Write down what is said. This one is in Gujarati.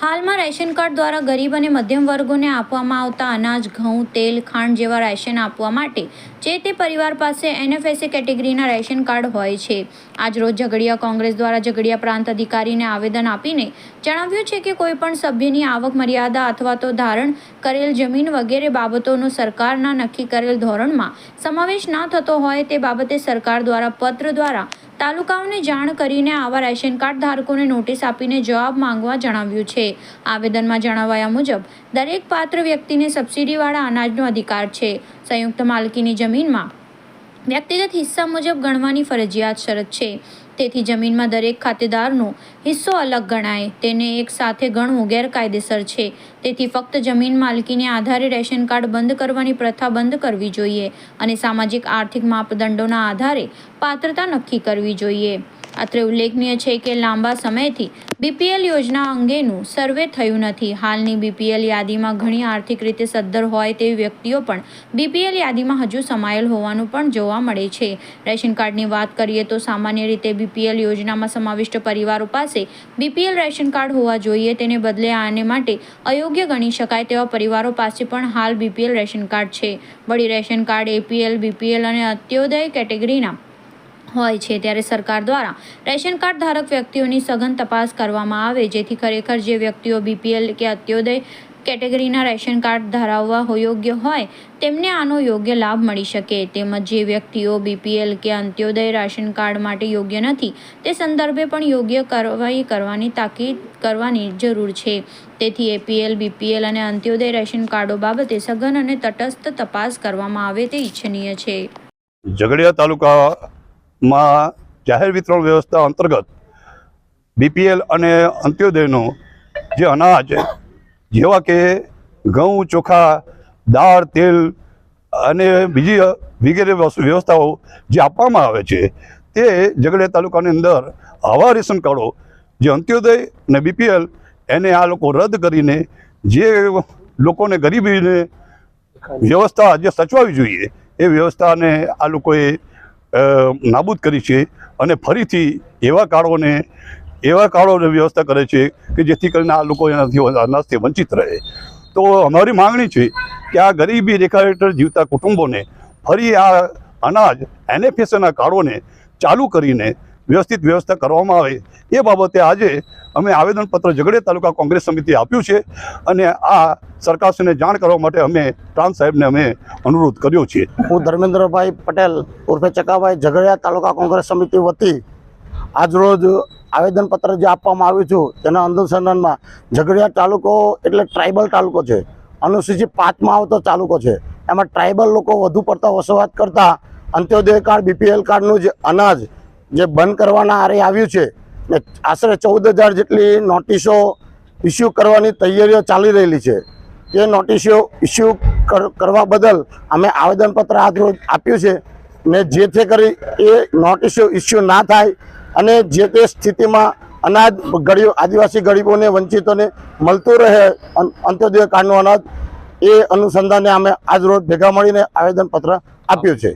હાલમાં રેશન કાર્ડ દ્વારા ગરીબ અને મધ્યમ વર્ગોને આપવામાં આવતા અનાજ, ઘઉં, તેલ, ખાંડ જેવા રેશન આપવા માટે જે તે પરિવાર પાસે એનએફએસએ કેટેગરીના રેશન કાર્ડ હોય છે. આજરોજ ઝઘડિયા કોંગ્રેસ દ્વારા ઝઘડિયા પ્રાંત અધિકારીને આવેદન આપીને જણાવ્યું છે કે કોઈપણ સભ્યની આવક, મર્યાદા અથવા તો ધારણ કરેલ જમીન વગેરે બાબતોનો સરકારના નક્કી કરેલ ધોરણમાં સમાવેશ ન થતો હોય તે બાબતે સરકાર દ્વારા પત્ર દ્વારા તાલુકાઓને જાણ કરીને આવા રેશન કાર્ડ ધારકોને નોટિસ આપીને જવાબ માંગવા જણાવ્યું છે. આવેદનમાં જણાવાયા મુજબ, દરેક પાત્ર વ્યક્તિને સબસિડીવાળા અનાજનો અધિકાર છે. સંયુક્ત માલકીની જમીનમાં વ્યક્તિગત હિસ્સા મુજબ ગણવાની ફરજિયાત શરત છે. તેથી જમીનમાં દરેક ખાતેદારનો હિસ્સો અલગ ગણાય. તેને એક સાથે ગણવું ગેરકાયદેસર છે. તેથી ફક્ત જમીન માલકીને આધારે રેશન કાર્ડ બંધ કરવાની પ્રથા બંધ કરવી જોઈએ અને સામાજિક આર્થિક માપદંડોના આધારે પાત્રતા નક્કી કરવી જોઈએ. અત્રે ઉલ્લેખનીય છે કે લાંબા સમયથી બીપીએલ યોજના અંગેનું સર્વે થયું નથી. હાલની બીપીએલ યાદીમાં ઘણી આર્થિક રીતે સદ્ધર હોય તેવી વ્યક્તિઓ પણ બીપીએલ યાદીમાં હજુ સમાયેલ હોવાનું પણ જોવા મળે છે. રેશન કાર્ડની વાત કરીએ તો સામાન્ય રીતે બીપીએલ યોજનામાં સમાવિષ્ટ પરિવારો પાસે બીપીએલ રેશન કાર્ડ હોવા જોઈએ. તેને બદલે આને માટે અયોગ્ય ગણી શકાય તેવા પરિવારો પાસે પણ હાલ બીપીએલ રેશન કાર્ડ છે. વળી રેશન કાર્ડ એપીએલ બીપીએલ અને અત્યોદય કેટેગરીના હોય છે ત્યારે સરકાર દ્વારા રેશન કાર્ડ ધારક વ્યક્તિઓની સઘન તપાસ કરવામાં આવે, જેથી ખરેખર જે વ્યક્તિઓ બીપીએલ કે અત્યોદય કેટેગરીના રેશન કાર્ડ ધરાવવા યોગ્ય હોય, તેમને આનો યોગ્ય લાભ મળી શકે. તેમજ જે વ્યક્તિઓ બીપીએલ કે અંત્યોદય રાશન કાર્ડ માટે યોગ્ય નથી, તે સંદર્ભે પણ યોગ્ય કાર્યવાહી કરવાની તાકીદ કરવાની જરૂર છે. તેથી એપીએલ બીપીએલ અને અંત્યોદય રેશન કાર્ડો બાબતે સઘન અને તટસ્થ તપાસ કરવામાં આવે તે ઈચ્છનીય છે. ઝઘડિયા તાલુકામાં જાહેર વિતરણ વ્યવસ્થા અંતર્ગત બીપીએલ અને અંત્યોદયનું જે અનાજ, જેવા કે ઘઉં, ચોખા, દાળ, તેલ અને બીજી વગેરે વ્યવસ્થાઓ જે આપવામાં આવે છે, તે ઝઘડિયા તાલુકાની અંદર આવા રેશન કાર્ડો, જે અંત્યોદય અને બીપીએલ એને આ લોકો રદ કરીને જે લોકોને ગરીબીને વ્યવસ્થા જે સચવાવી જોઈએ, એ વ્યવસ્થાને આ લોકોએ નાબૂદ કરી છે અને ફરીથી એવા કાળોને, એવા કાળોની વ્યવસ્થા કરે છે કે જેથી કરીને આ લોકો એનાથી અનાજથી વંચિત રહે. તો અમારી માંગણી છે કે આ ગરીબી રેખા હેઠળ જીવતા કુટુંબોને ફરી આ અનાજ એનએફએસના કાળોને ચાલુ કરીને વ્યવસ્થિત વ્યવસ્થા કરવામાં આવે એ બાબતે આજે અમે આવેદનપત્ર ઝઘડે તાલુકા કોંગ્રેસ સમિતિ આપ્યું છે અને આ સરકારશ્રીને જાણ કરવા માટે અમે પ્રાંત સાહેબને અમે અનુરોધ કર્યો છે. હું ધર્મેન્દ્રભાઈ પટેલ ઉર્ફે ચકાભાઈ ઝઘડિયા તાલુકા કોંગ્રેસ સમિતિ વતી આજરોજ આવેદનપત્ર જે આપવામાં આવ્યું છું તેના અનુસંધાનમાં ઝઘડિયા તાલુકો એટલે ટ્રાઇબલ તાલુકો છે. અનુસૂચિત પાંચમાં આવતો તાલુકો છે. એમાં ટ્રાઇબલ લોકો વધુ પડતા વસવાટ કરતા અંત્યોદય કાર્ડ, બીપીએલ કાર્ડનું જે અનાજ જે બંધ કરવાના આરે આવ્યું છે ને આશરે ચૌદ હજાર જેટલી નોટિસો ઇસ્યુ કરવાની તૈયારીઓ ચાલી રહેલી છે. તે નોટિસો ઇસ્યુ કરવા બદલ અમે આવેદનપત્ર આજ રોજ આપ્યું છે ને જેથી કરી એ નોટિસો ઇસ્યુ ના થાય અને જે તે સ્થિતિમાં અનાજ ગરીબ આદિવાસી ગરીબોને, વંચિતોને મળતું રહે અંત્યોદય કાર્ડનું અનાજ, એ અનુસંધાને અમે આજ રોજ ભેગા મળીને આવેદનપત્ર આપ્યું છે.